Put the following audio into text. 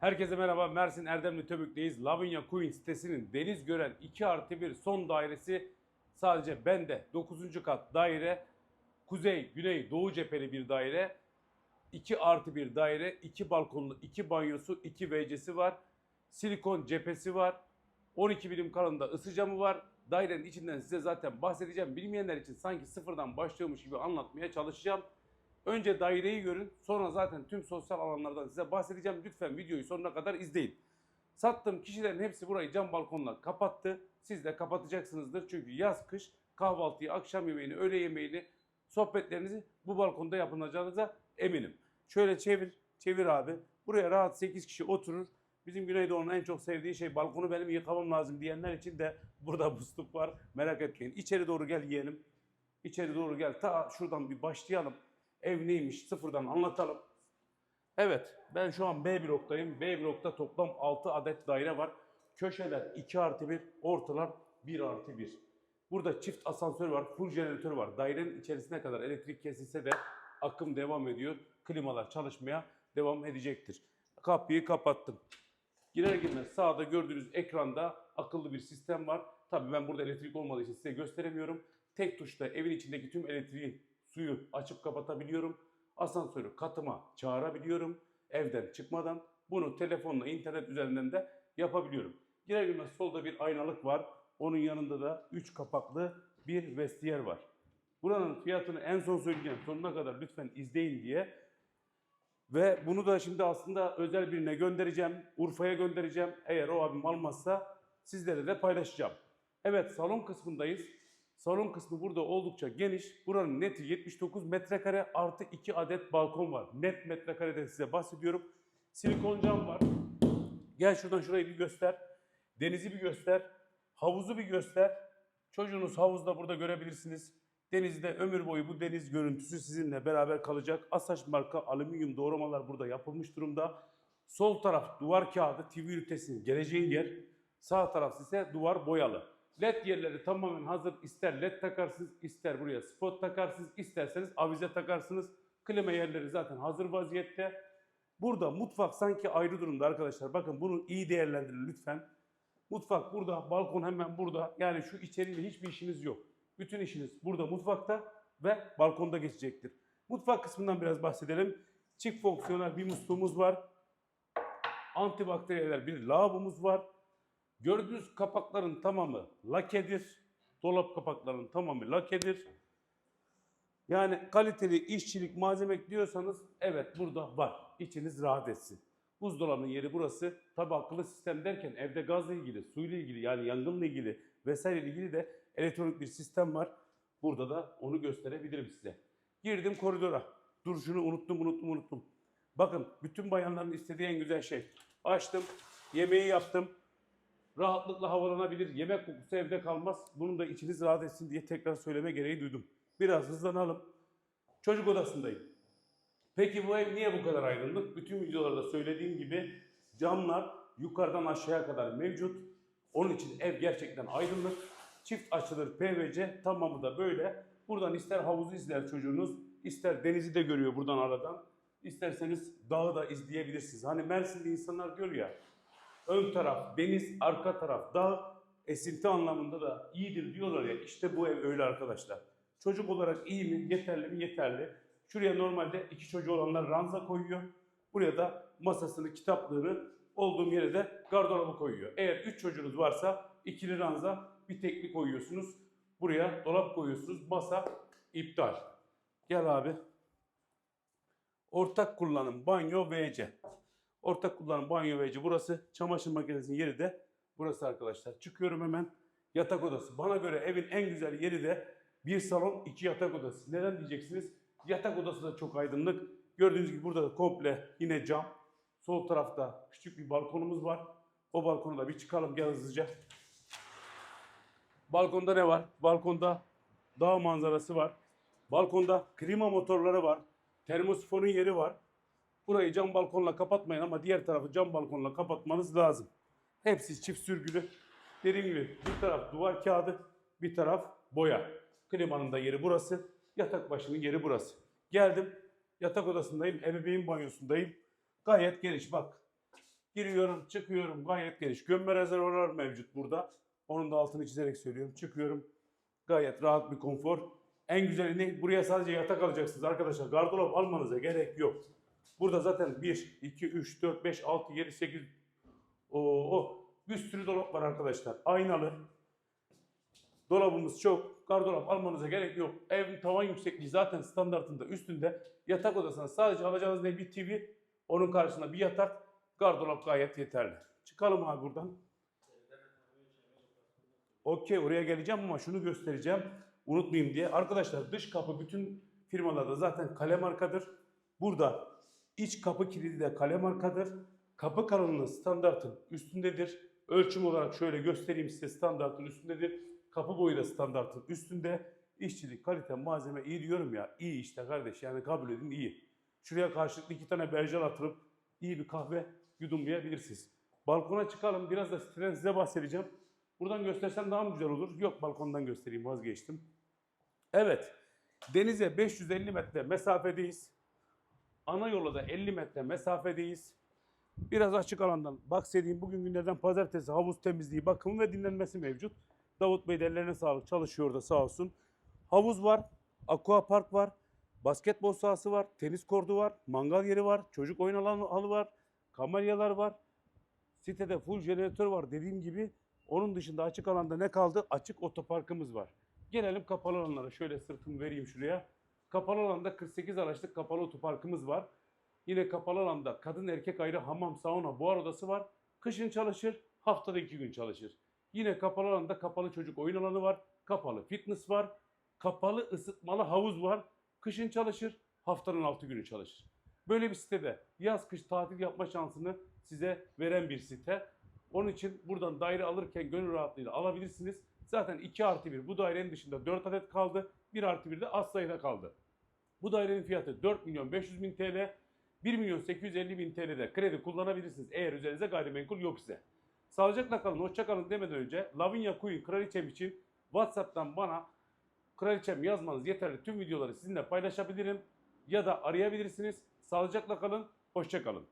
Herkese merhaba. Mersin Erdemli Töbük'teyiz. Lavinia Queen sitesinin deniz gören 2 artı 1 son dairesi sadece bende. 9. kat daire. Kuzey, güney, doğu cepheli bir daire. 2 artı 1 daire. 2 balkonlu, 2 banyosu, 2 WC'si var. Silikon cephesi var. 12 birim kalınlığında ısı camı var. Dairenin içinden size zaten bahsedeceğim. Bilmeyenler için sanki sıfırdan başlıyormuş gibi anlatmaya çalışacağım. Önce daireyi görün, sonra zaten tüm sosyal alanlardan size bahsedeceğim. Lütfen videoyu sonuna kadar izleyin. Sattığım kişilerin hepsi burayı cam balkonla kapattı. Siz de kapatacaksınızdır. Çünkü yaz kış kahvaltıyı, akşam yemeğini, öğle yemeğini, sohbetlerinizi bu balkonda yapılacağınıza eminim. Şöyle çevir, çevir abi. Buraya rahat 8 kişi oturur. Bizim Güneydoğu'nun en çok sevdiği şey balkonu benim yıkamam lazım diyenler için de burada musluk var. Merak etmeyin. İçeri doğru gel yiyelim. İçeri doğru gel. Ta şuradan bir başlayalım. Ev neymiş sıfırdan anlatalım. Evet ben şu an B bloktayım. B blokta toplam 6 adet daire var. Köşeler 2 artı 1, ortalar 1 artı 1. Burada çift asansör var, full jeneratör var. Dairenin içerisine kadar elektrik kesilse de akım devam ediyor. Klimalar çalışmaya devam edecektir. Kapıyı kapattım. Girer girmez sağda gördüğünüz ekranda akıllı bir sistem var. Tabii ben burada elektrik olmadığı için size gösteremiyorum. Tek tuşla evin içindeki tüm elektriği, suyu açıp kapatabiliyorum. Asansörü katıma çağırabiliyorum. Evden çıkmadan bunu telefonla, internet üzerinden de yapabiliyorum. Girer girmez solda bir aynalık var. Onun yanında da 3 kapaklı bir vestiyer var. Buranın fiyatını en son söyleyeceğim. Sonuna kadar lütfen izleyin diye ve bunu da şimdi aslında özel birine göndereceğim. Urfa'ya göndereceğim. Eğer o abim almazsa sizlere de paylaşacağım. Evet salon kısmındayız. Salon kısmı burada oldukça geniş. Buranın neti 79 metrekare artı 2 adet balkon var. Net metrekareden size bahsediyorum. Silikon cam var. Gel şuradan şurayı bir göster. Denizi bir göster. Havuzu bir göster. Çocuğunuz havuzda burada görebilirsiniz. Denizde ömür boyu bu deniz görüntüsü sizinle beraber kalacak. Asaş marka alüminyum doğramalar burada yapılmış durumda. Sol taraf duvar kağıdı TV ünitesinin geleceği yer. Sağ taraf ise duvar boyalı. LED yerleri tamamen hazır. İster LED takarsınız, ister buraya spot takarsınız, isterseniz avize takarsınız. Klima yerleri zaten hazır vaziyette. Burada mutfak sanki ayrı durumda arkadaşlar. Bakın bunu iyi değerlendirin lütfen. Mutfak burada, balkon hemen burada. Yani şu içeriyle hiçbir işiniz yok. Bütün işiniz burada mutfakta ve balkonda geçecektir. Mutfak kısmından biraz bahsedelim. Çift fonksiyonel bir musluğumuz var. Antibakteriyel bir lavabomuz var. Gördüğünüz kapakların tamamı lakedir. Dolap kapaklarının tamamı lakedir. Yani kaliteli işçilik malzeme diyorsanız evet burada var. İçiniz rahat etsin. Buzdolabının yeri burası. Tabi akıllı sistem derken evde gazla ilgili, suyla ilgili yani yangınla ilgili vesaire ilgili de elektronik bir sistem var. Burada da onu gösterebilirim size. Girdim koridora. Dur şunu unuttum unuttum unuttum. Bakın bütün bayanların istediği en güzel şey. Açtım, yemeği yaptım. Rahatlıkla havalanabilir. Yemek kokusu evde kalmaz. Bunun da içiniz rahat etsin diye tekrar söyleme gereği duydum. Biraz hızlanalım. Çocuk odasındayım. Peki bu ev niye bu kadar aydınlık? Bütün videolarda söylediğim gibi camlar yukarıdan aşağıya kadar mevcut. Onun için ev gerçekten aydınlık. Çift açılır PVC tamamı da böyle. Buradan ister havuzu izler çocuğunuz, ister denizi de görüyor buradan aradan. İsterseniz dağı da izleyebilirsiniz. Hani Mersin'de insanlar diyor ya, ön taraf deniz, arka taraf dağ, esinti anlamında da iyidir diyorlar ya. İşte bu ev öyle arkadaşlar. Çocuk olarak iyi mi, yeterli mi, yeterli. Şuraya normalde iki çocuğu olanlar ranza koyuyor. Buraya da masasını, kitaplığını olduğum yere de gardırobı koyuyor. Eğer üç çocuğunuz varsa ikili ranza bir tekli koyuyorsunuz. Buraya dolap koyuyorsunuz. Masa iptal. Gel abi. Ortak kullanım banyo WC. Ortak kullanım banyo WC burası. Çamaşır makinesinin yeri de burası arkadaşlar. Çıkıyorum hemen. Yatak odası. Bana göre evin en güzel yeri de bir salon, iki yatak odası. Neden diyeceksiniz? Yatak odası da çok aydınlık. Gördüğünüz gibi burada da komple yine cam. Sol tarafta küçük bir balkonumuz var. O balkona da bir çıkalım gel hızlıca. Balkonda ne var? Balkonda dağ manzarası var. Balkonda klima motorları var. Termosifonun yeri var. Burayı cam balkonla kapatmayın ama diğer tarafı cam balkonla kapatmanız lazım. Hepsi çift sürgülü. Dediğim gibi bir taraf duvar kağıdı, bir taraf boya. Klimanın da yeri burası. Yatak başının yeri burası. Geldim. Yatak odasındayım. Ebeveyn banyosundayım. Gayet geniş bak. Giriyorum, çıkıyorum. Gayet geniş. Gömme rezervuar mevcut burada. Onun da altını çizerek söylüyorum. Çıkıyorum. Gayet rahat bir konfor. En güzeli ne? Buraya sadece yatak alacaksınız arkadaşlar. Gardırop almanıza gerek yok. Burada zaten 1, 2, 3, 4, 5, 6, 7, 8 o, o. Bir sürü dolap var arkadaşlar. Aynalı. Dolabımız çok. Gardırop almanıza gerek yok. Evin tavan yüksekliği zaten standartında üstünde. Yatak odasına sadece alacağınız ne bir TV. Onun karşısında bir yatak. Gardırop gayet yeterli. Çıkalım abi buradan. Okey oraya geleceğim ama şunu göstereceğim. Unutmayayım diye. Arkadaşlar dış kapı bütün firmalarda zaten kale markadır. Burada iç kapı kilidi de kale markadır. Kapı kalınlığı standartın üstündedir. Ölçüm olarak şöyle göstereyim size standartın üstündedir. Kapı boyu da standartın üstünde. İşçilik, kalite, malzeme iyi diyorum ya. İyi işte kardeş yani kabul edin iyi. Şuraya karşılıklı iki tane berjel atılıp iyi bir kahve yudumlayabilirsiniz. Balkona çıkalım. Biraz da siteden size bahsedeceğim. Buradan göstersem daha mı güzel olur? Yok balkondan göstereyim vazgeçtim. Evet. Denize 550 metre mesafedeyiz. Ana yola da 50 metre mesafedeyiz. Biraz açık alandan bahsedeyim. Bugün günlerden pazartesi havuz temizliği, bakımı ve dinlenmesi mevcut. Davut Bey ellerine sağlık çalışıyor da sağ olsun. Havuz var, aqua park var, basketbol sahası var, tenis kordu var, mangal yeri var, çocuk oyun alanı var, kamelyalar var. Sitede full jeneratör var dediğim gibi. Onun dışında açık alanda ne kaldı? Açık otoparkımız var. Gelelim kapalı alanlara. Şöyle sırtımı vereyim şuraya. Kapalı alanda 48 araçlık kapalı otoparkımız var. Yine kapalı alanda kadın erkek ayrı hamam, sauna, buhar odası var. Kışın çalışır, haftada iki gün çalışır. Yine kapalı alanda kapalı çocuk oyun alanı var. Kapalı fitness var. Kapalı ısıtmalı havuz var. Kışın çalışır, haftanın altı günü çalışır. Böyle bir sitede yaz kış tatil yapma şansını size veren bir site. Onun için buradan daire alırken gönül rahatlığıyla alabilirsiniz. Zaten 2 artı 1 bu dairenin dışında 4 adet kaldı. 1 artı 1 de az sayıda kaldı. Bu dairenin fiyatı 4 milyon 500 bin TL. 1 milyon 850 bin TL'de kredi kullanabilirsiniz eğer üzerinize gayrimenkul yok ise. Sağlıcakla kalın, hoşça kalın demeden önce Lavinia Queen kraliçem için WhatsApp'tan bana kraliçem yazmanız yeterli. Tüm videoları sizinle paylaşabilirim ya da arayabilirsiniz. Sağlıcakla kalın, hoşça kalın.